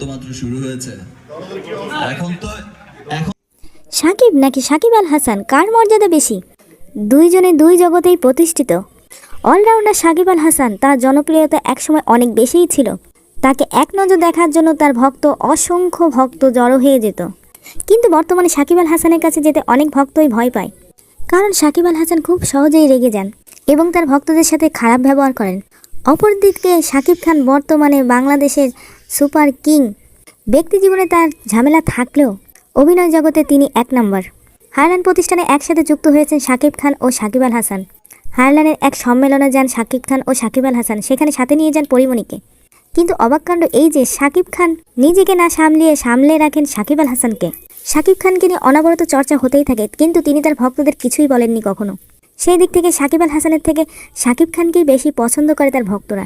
তো মাত্র শুরু হয়েছে। এখন তো সাকিব নাকি সাকিব আল হাসান? কার মর্যাদা বেশি? দুইজনে দুই জগতেই প্রতিষ্ঠিত। অলরাউন্ডার সাকিব আল হাসান তার জনপ্রিয়তা একসময় অনেক বেশিই ছিল। তাকে এক নজর দেখার জন্য তার ভক্ত অসংখ্য ভক্ত জড়ো হয়ে যেত। কিন্তু বর্তমানে সাকিব আল হাসানের কাছে যেতে অনেক ভক্তই ভয় পায়। কারণ সাকিব আল হাসান খুব সহজেই রেগে যান এবং তার ভক্তদের সাথে খারাপ ব্যবহার করেন। অপরদিকে সাকিব খান বর্তমানে বাংলাদেশের সুপার কিং। ব্যক্তি জীবনে তার ঝামেলা থাকলেও অভিনয় জগতে তিনি এক নম্বর। হারলান প্রতিষ্ঠানে একসাথে যুক্ত হয়েছেন শাকিব খান ও সাকিব আল হাসান। হারলানের এক সম্মেলনে যান শাকিব খান ও সাকিব আল হাসান, সেখানে সাথে নিয়ে যান পরিমণিকে। কিন্তু অবাক কাণ্ড এই যে, সাকিব খান নিজেকে না সামলিয়ে সামলে রাখেন সাকিব আল হাসানকে। সাকিব খানকে নিয়ে অনবরত চর্চা হতেই থাকে, কিন্তু তিনি তার ভক্তদের কিছুই বলেননি কখনো। সেই দিক থেকে সাকিব আল হাসানের থেকে সাকিব খানকেই বেশি পছন্দ করে তার ভক্তরা।